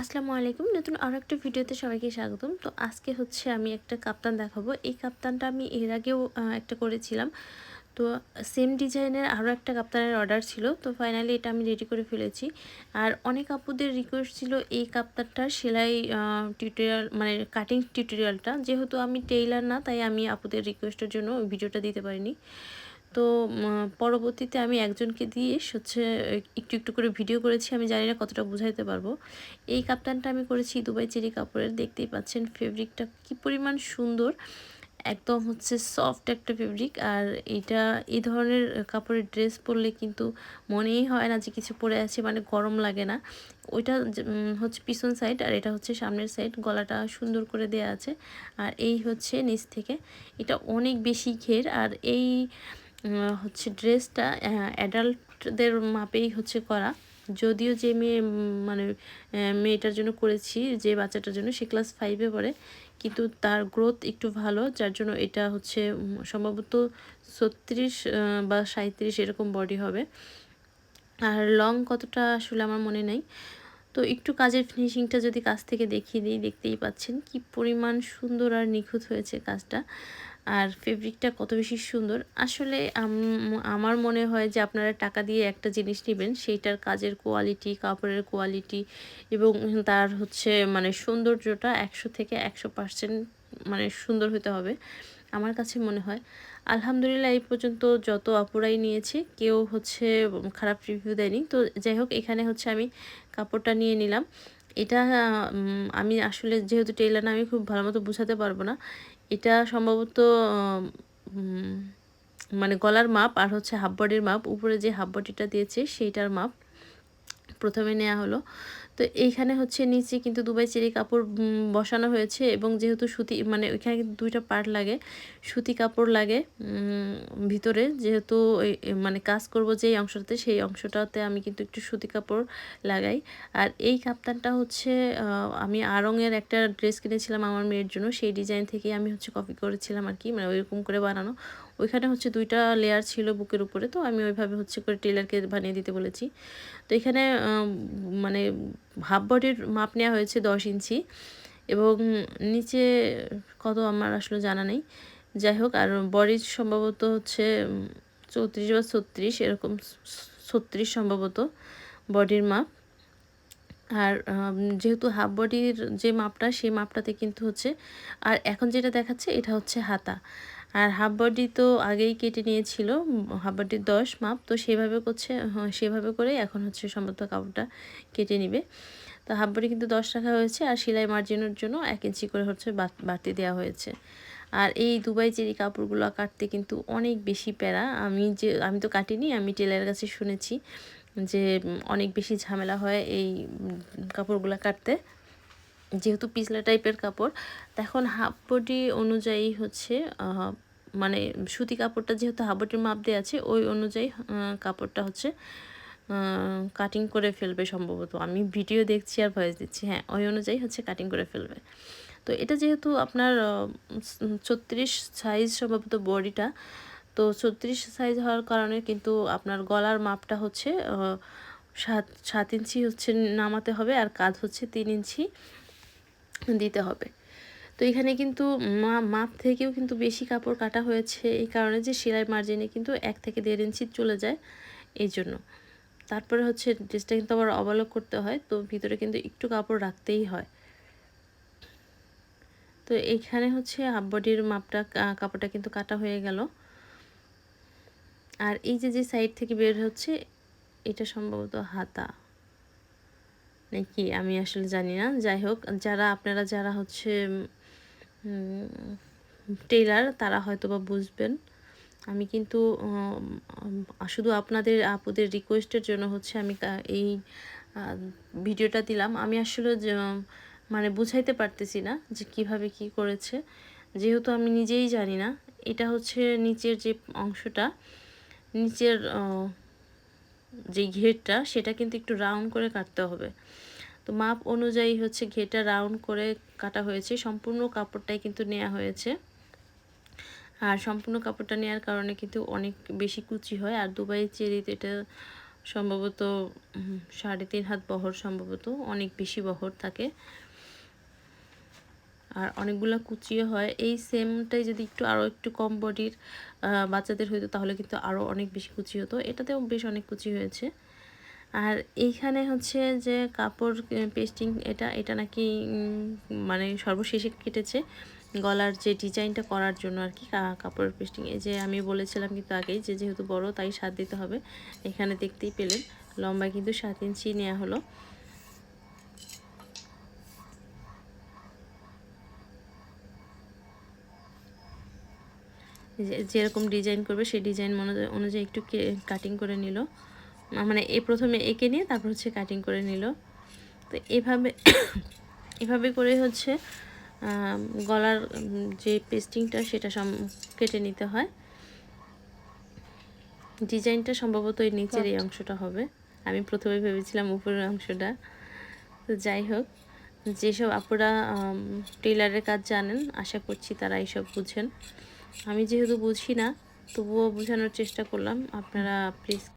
আসসালামু আলাইকুম। নতুন আরও একটা ভিডিওতে সবাইকে স্বাগতম। তো আজকে হচ্ছে আমি একটা কাপ্তান দেখাবো। এই কাপ্তানটা আমি এর আগেও একটা করেছিলাম। তো সেম ডিজাইনের আরও একটা কাপ্তানের অর্ডার ছিল। তো ফাইনালি এটা আমি রেডি করে ফেলেছি। আর অনেক আপুদের রিকোয়েস্ট ছিল এই কাপ্তানটার সেলাই টিউটোরিয়াল মানে কাটিং টিউটোরিয়ালটা যেহেতু আমি টেইলার না, তাই আমি আপুদের রিকোয়েস্টের জন্য ভিডিওটা দিতে পারিনি। তো পরবর্তীতে আমি একজনকে দিয়ে হচ্ছে, একটু একটু করে ভিডিও করেছি। আমি জানি না কতটা বুঝাইতে পারব। এই কাপ্তানটা আমি করেছি দুবাই চেরি কাপড়ের। দেখতেই পাচ্ছেন ফেব্রিকটা কি পরিমাণ সুন্দর। একদম হচ্ছে সফট একটা ফেব্রিক আর এটা এই ধরনের কাপড়ের ড্রেস পরলে কিন্তু মনেই হয় না যে কিছু পরে আছে মানে গরম লাগে না। ওইটা হচ্ছে পিছন সাইড আর এটা হচ্ছে সামনের সাইড গলাটা সুন্দর করে দেয়া আছে। আর এই হচ্ছে নিচ থেকে। এটা অনেক বেশি ঘের। আর এই হচ্ছে ড্রেসটা অ্যাডাল্টদের মাপেই হচ্ছে করা। যদিও যে মেয়ে মানে মেয়েটার জন্য করেছি, যে বাচ্চাটার জন্য, সে ক্লাস ফাইভে পড়ে, কিন্তু তার গ্রোথ একটু ভালো, যার জন্য এটা হচ্ছে সম্ভবত ছত্রিশ বা সাঁত্রিশ এরকম বডি হবে। আর লং কতটা আসলে আমার মনে নেই। তো একটু কাজের ফিনিশিংটা যদি কাছ থেকে দেখিয়ে দিই, দেখতেই পাচ্ছেন কি পরিমাণ সুন্দর আর নিখুঁত হয়েছে কাজটা। আর ফেব্রিকটা কত বেশি সুন্দর। আসলে আমার মনে হয় যে আপনারা টাকা দিয়ে একটা জিনিস নেবেন, সেইটার কাজের কোয়ালিটি কাপড়ের কোয়ালিটি এবং তার হচ্ছে মানে সৌন্দর্যটা একশো থেকে একশো পার্সেন্ট মানে সুন্দর হতে হবে, আমার কাছে মনে হয়। আলহামদুলিল্লাহ এই পর্যন্ত যত আপুরাই নিয়েছে, কেউ হচ্ছে খারাপ রিভিউ দেয়নি। তো যাই হোক, এখানে হচ্ছে আমি কাপড়টা নিয়ে নিলাম। এটা আমি আসলে যেহেতু টেলার না, আমি খুব ভালো মতো বোঝাতে পারব না। এটা সম্ভবত মানে গলার মাপ আর হচ্ছে হাফ বডির মাপ, উপরে যে হাফ বডিটা দিয়েছে সেইটার মাপ। প্রথমে নেওয়া হলো। তো এইখানে হচ্ছে নিচে কিন্তু দুবাই চেরি কাপড় বসানো হয়েছে এবং যেহেতু সুতি মানে ওইখানে কিন্তু দুইটা পার্ট লাগে, সুতি কাপড় লাগে ভিতরে যেহেতু মানে কাজ করব যেই অংশটাতে, সেই অংশটাতে আমি কিন্তু একটু সুতি কাপড় লাগাই। আর এই কাপ্তানটা হচ্ছে আমি আড়ংয়ের একটা ড্রেস কিনেছিলাম আমার মেয়ের জন্য, সেই ডিজাইন থেকে আমি হচ্ছে কপি করেছিলাম আর কি মানে ওইরকম করে বানানো। ওইখানে হচ্ছে দুইটা লেয়ার ছিল বুকের উপরে, তো আমি ওইভাবে হচ্ছে করে টেলারকে বানিয়ে দিতে বলেছি। তো এখানে মানে হাফ বডির মাপ নেওয়া হয়েছে দশ ইঞ্চি এবং নিচে কত আমার আসলে জানা নেই। যাই হোক, আর বডির সম্ভবত হচ্ছে চৌত্রিশ বা ছত্রিশ, এরকম ছত্রিশ সম্ভবত বডির মাপ। আর যেহেতু হাফ বডির যে মাপটা, সেই মাপটাতে কিন্তু হচ্ছে, আর এখন যেটা দেখাচ্ছে, এটা হচ্ছে হাতা। আর হাফ বডি তো আগেই কেটে নিয়েছিল হাফ বডির দশ মাপ তো সেভাবে করছে হ্যাঁ, সেভাবে করে এখন হচ্ছে সম্ভবত কাপড়টা কেটে নিবে। তো হাফ বডি কিন্তু দশ রাখা হয়েছে আর সেলাই মার্জিনের জন্য এক ইঞ্চি করে হচ্ছে বাড়তি দেওয়া হয়েছে। আর এই দুবাই চেরি কাপড়গুলো কাটতে কিন্তু অনেক বেশি প্যারা। আমি যে আমি তো কাটিনি আমি টেলারের কাছে শুনেছি যে অনেক বেশি ঝামেলা হয় এই কাপড়গুলো কাটতে। যেহেতু পিছলা টাইপের কাপড় তখন হাফ বডি অনুযায়ী হচ্ছে মানে সুতি কাপড়টা যেহেতু হাফ বডির মাপ দেওয়া আছে, ওই অনুযায়ী কাপড়টা হচ্ছে কাটিং করে ফেলবে সম্ভবত। আমি ভিডিও দেখছি আর ভয়েস দিচ্ছি হ্যাঁ ওই অনুযায়ী হচ্ছে কাটিং করে ফেলবে। তো এটা যেহেতু আপনার ছত্রিশ সাইজ সম্ভবত বডিটা তো ছত্রিশ সাইজ হওয়ার কারণে কিন্তু আপনার গলার মাপটা হচ্ছে সাত সাত ইঞ্চি হচ্ছে নামাতে হবে আর কাঁধ হচ্ছে তিন ইঞ্চি। দিতে হবে। তো এখানে কিন্তু মা- মাপ থেকেও কিন্তু বেশি কাপড় কাটা হয়েছে এই কারণে যে সেলাই মার্জিনে কিন্তু এক থেকে দেড় ইঞ্চি চলে যায় এই জন্য। তারপরে হচ্ছে ড্রেসটা কিন্তু আবার অবলোক করতে হয়, তো ভিতরে কিন্তু একটু কাপড় রাখতেই হয়। তো এইখানে হচ্ছে হাফ বডির মাপটা কাপড়টা কিন্তু কাটা হয়ে গেল। আর এই যে যে সাইড থেকে বের হচ্ছে, এটা সম্ভবত হাতা। নাকি আমি আসলে জানি না। যাই হোক যারা, আপনারা যারা হচ্ছে টেইলার, তারা হয়তো বা বুঝবেন। আমি কিন্তু শুধু আপনাদের আপুদের রিকোয়েস্টের জন্য হচ্ছে আমি এই ভিডিওটা দিলাম। আমি আসলে মানে বুঝাইতে পারতেছি না যে কীভাবে কি করেছে। যেহেতু আমি নিজেই জানি না, এটা হচ্ছে নিচের যে অংশটা, নিচের যে ঘেরটা, সেটা কিন্তু একটু রাউন্ড করে কাটতে হবে। তো মাপ অনুযায়ী হচ্ছে ঘেরটা রাউন্ড করে কাটা হয়েছে। সম্পূর্ণ কাপড়টাই কিন্তু নেওয়া হয়েছে। আর সম্পূর্ণ কাপড়টা নেওয়ার কারণে কিন্তু অনেক বেশি কুচি হয়। আর দুবাই চেরিতে এটা সম্ভবত সাড়ে তিন হাত বহর সম্ভবত, অনেক বেশি বহর থাকে। আর অনেকগুলো কুচিও হয়। এই সেমটাই যদি একটু আরও একটু কম বডির বাচ্চাদের হইতো তাহলে কিন্তু আরও অনেক বেশি কুচি হতো। এটাতেও বেশ অনেক কুচি হয়েছে। আর এইখানে হচ্ছে যে কাপড় পেস্টিং এটা এটা নাকি মানে সর্বশেষে কেটেছে গলার যে ডিজাইনটা করার জন্য আর কি কাপড়ের পেস্টিং এই যে আমি বলেছিলাম কিন্তু আগেই যে যেহেতু বড় তাই সাত দিতে হবে। এখানে দেখতেই পেলেন, লম্বা কিন্তু সাত ইঞ্চি নেওয়া হলো। যেরকম ডিজাইন করবে সেই ডিজাইন অনুযায়ী একটু কাটিং করে নিল। মানে এই প্রথমে এঁকে নিয়ে তারপর হচ্ছে কাটিং করে নিল। তো এভাবে এভাবে করে হচ্ছে গলার যে পেস্টিংটা সেটা সম কেটে নিতে হয়। ডিজাইনটা সম্ভবত এই নিচের এই অংশটা হবে। আমি প্রথমে ভেবেছিলাম উপরের অংশটা। তো যাই হোক যেসব আপুরা টেলারের কাজ জানেন আশা করছি তারা এইসব বুঝেন। আমি যেহেতু বুঝি না তবুও বোঝানোর চেষ্টা করলাম। আপনারা প্লিজ